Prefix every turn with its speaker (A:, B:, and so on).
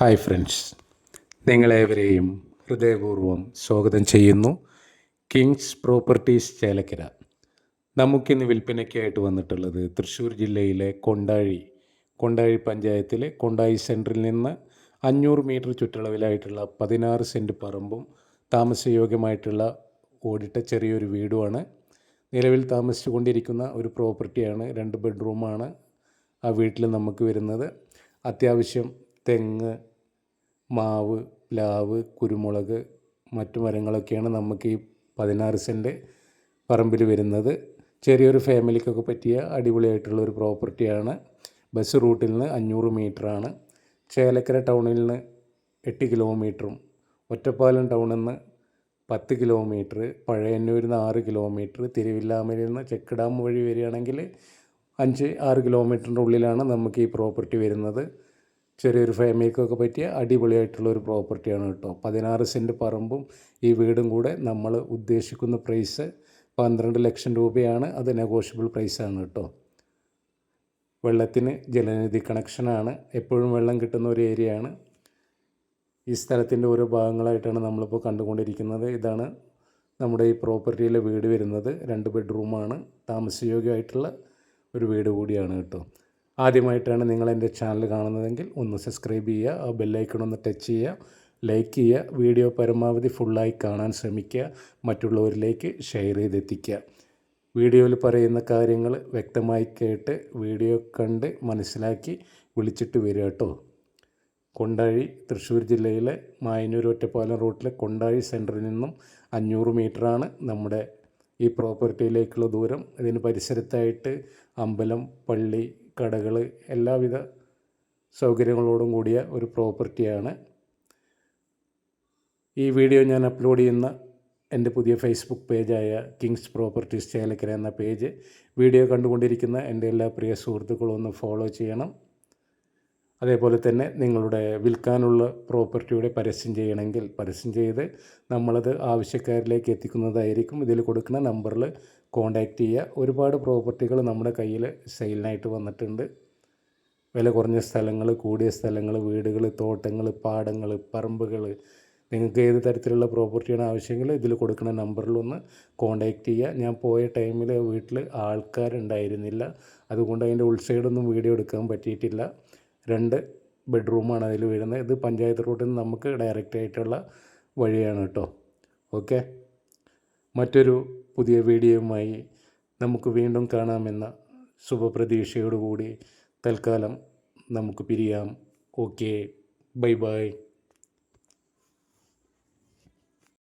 A: Hi friends. നിങ്ങളേവരെയും ഹൃദയപൂർവം സ്വാഗതം ചെയ്യുന്നു. Kings properties Chelakkara. നമുക്കിന്ന് വിൽപ്പനയ്ക്കായിട്ട് വന്നിട്ടുള്ളത് തൃശ്ശൂർ ജില്ലയിലെ കൊണ്ടാഴി കൊണ്ടാഴി പഞ്ചായത്തിലെ കൊണ്ടാഴി സെന്ററിൽ നിന്ന് അഞ്ഞൂറ് മീറ്റർ ചുറ്റളവിലായിട്ടുള്ള പതിനാറ് സെന്റ് പറമ്പും താമസയോഗ്യമായിട്ടുള്ള ഓടിട്ട ചെറിയൊരു വീടുമാണ്. നിലവിൽ താമസിച്ചു കൊണ്ടിരിക്കുന്ന ഒരു പ്രോപ്പർട്ടിയാണ് രണ്ട് ബെഡ്റൂമാണ് ആ വീട്ടിൽ നമുക്ക് വരുന്നത്. അത്യാവശ്യം തെങ്ങ് മാവ് പ്ലാവ് കുരുമുളക് മറ്റു മരങ്ങളൊക്കെയാണ് നമുക്ക് ഈ പതിനാറ് സെന്റ് പറമ്പിൽ വരുന്നത്. ചെറിയൊരു ഫാമിലിക്കൊക്കെ പറ്റിയ അടിപൊളിയായിട്ടുള്ള ഒരു പ്രോപ്പർട്ടിയാണ്. ബസ് റൂട്ടിൽ നിന്ന് അഞ്ഞൂറ് മീറ്ററാണ്. ചേലക്കര ടൗണിൽ നിന്ന് എട്ട് കിലോമീറ്ററും ഒറ്റപ്പാലം ടൗണിൽ നിന്ന് പത്ത് കിലോമീറ്റർ പഴയന്നൂരിൽ നിന്ന് ആറ് കിലോമീറ്റർ തിരുവില്ലാമലയിൽ നിന്ന് ചെക്ക് ഡാം വഴി വരികയാണെങ്കിൽ അഞ്ച് ആറ് കിലോമീറ്ററിന്റെ ഉള്ളിലാണ് നമുക്ക് ഈ പ്രോപ്പർട്ടി വരുന്നത്. ചെറിയൊരു ഫാമിലിക്കൊക്കെ പറ്റിയ അടിപൊളിയായിട്ടുള്ള ഒരു പ്രോപ്പർട്ടിയാണ് കേട്ടോ. പതിനാറ് സെന്റ് പറമ്പും ഈ വീടും കൂടെ നമ്മൾ ഉദ്ദേശിക്കുന്ന പ്രൈസ് പന്ത്രണ്ട് ലക്ഷം രൂപയാണ്. അത് നെഗോഷ്യബിൾ പ്രൈസാണ് കേട്ടോ. വെള്ളത്തിന് ജലനിധി കണക്ഷനാണ് എപ്പോഴും വെള്ളം കിട്ടുന്ന ഒരു ഏരിയയാണ് ഈ സ്ഥലത്തിന്റെ ഓരോ ഭാഗങ്ങളായിട്ടാണ് നമ്മളിപ്പോൾ കണ്ടുകൊണ്ടിരിക്കുന്നത്. ഇതാണ് നമ്മുടെ ഈ പ്രോപ്പർട്ടിയിലെ വീട് വരുന്നത്. രണ്ട് ബെഡ്റൂമാണ്. താമസയോഗ്യമായിട്ടുള്ള ഒരു വീട് കൂടിയാണ് കേട്ടോ. ആദ്യമായിട്ടാണ് നിങ്ങൾ എന്റെ ചാനൽ കാണുന്നതെങ്കിൽ ഒന്ന് സബ്സ്ക്രൈബ് ചെയ്യുക ആ ബെല്ലൈക്കൺ ഒന്ന് ടച്ച് ചെയ്യുക ലൈക്ക് ചെയ്യുക വീഡിയോ പരമാവധി ഫുള്ളായി കാണാൻ ശ്രമിക്കുക മറ്റുള്ളവരിലേക്ക് ഷെയർ ചെയ്തെത്തിക്കുക. വീഡിയോയിൽ പറയുന്ന കാര്യങ്ങൾ വ്യക്തമായി കേട്ട് വീഡിയോ കണ്ട് മനസ്സിലാക്കി വിളിച്ചിട്ട് വരിക കേട്ടോ. കൊണ്ടാഴി തൃശ്ശൂർ ജില്ലയിലെ മായന്നൂർ ഒറ്റപ്പാലം റൂട്ടിലെ കൊണ്ടാഴി സെന്ററിൽ നിന്നും അഞ്ഞൂറ് മീറ്ററാണ് നമ്മുടെ ഈ പ്രോപ്പർട്ടിയിലേക്കുള്ള ദൂരം. ഇതിന് പരിസരത്തായിട്ട് അമ്പലം പള്ളി കടകൾ എല്ലാവിധ സൗകര്യങ്ങളോടും കൂടിയ ഒരു പ്രോപ്പർട്ടിയാണ്. ഈ വീഡിയോ ഞാൻ അപ്ലോഡ് ചെയ്യുന്ന എന്റെ പുതിയ ഫേസ്ബുക്ക് പേജായ കിങ്സ് പ്രോപ്പർട്ടീസ് ചേലക്കര എന്ന പേജ് വീഡിയോ കണ്ടുകൊണ്ടിരിക്കുന്ന എന്റെ എല്ലാ പ്രിയ സുഹൃത്തുക്കളും ഒന്ന് ഫോളോ ചെയ്യണം. അതേപോലെ തന്നെ നിങ്ങളുടെ വിൽക്കാനുള്ള പ്രോപ്പർട്ടിയുടെ പരസ്യം ചെയ്യണമെങ്കിൽ പരസ്യം ചെയ്ത് നമ്മളത് ആവശ്യക്കാരിലേക്ക് എത്തിക്കുന്നതായിരിക്കും. ഇതിൽ കൊടുക്കുന്ന നമ്പറിൽ കോൺടാക്റ്റ് ചെയ്യുക. ഒരുപാട് പ്രോപ്പർട്ടികൾ നമ്മുടെ കയ്യിൽ സെയിലിനായിട്ട് വന്നിട്ടുണ്ട്. വില കുറഞ്ഞ സ്ഥലങ്ങൾ കൂടിയ സ്ഥലങ്ങൾ വീടുകൾ തോട്ടങ്ങൾ പാടങ്ങൾ പറമ്പുകൾ. നിങ്ങൾക്ക് ഏത് തരത്തിലുള്ള പ്രോപ്പർട്ടിയാണ് ആവശ്യമെങ്കിൽ ഇതിൽ കൊടുക്കുന്ന നമ്പറിലൊന്ന് കോൺടാക്റ്റ് ചെയ്യുക. ഞാൻ പോയ ടൈമിൽ വീട്ടിൽ ആൾക്കാരുണ്ടായിരുന്നില്ല. അതുകൊണ്ട് അതിന്റെ ഉൾസൈഡൊന്നും വീഡിയോ എടുക്കാൻ പറ്റിയിട്ടില്ല. രണ്ട് ബെഡ്റൂമാണ് അതിൽ വരുന്നത്. ഇത് പഞ്ചായത്ത് റോഡിൽ നിന്ന് നമുക്ക് ഡയറക്റ്റ് ആയിട്ടുള്ള വഴിയാണ് കേട്ടോ. ഓക്കെ? മറ്റൊരു പുതിയ വീഡിയോയുമായി നമുക്ക് വീണ്ടും കാണാമെന്ന ശുഭപ്രതീക്ഷയോടുകൂടി തൽക്കാലം നമുക്ക് പിരിയാം. ഓക്കെ. Bye bye.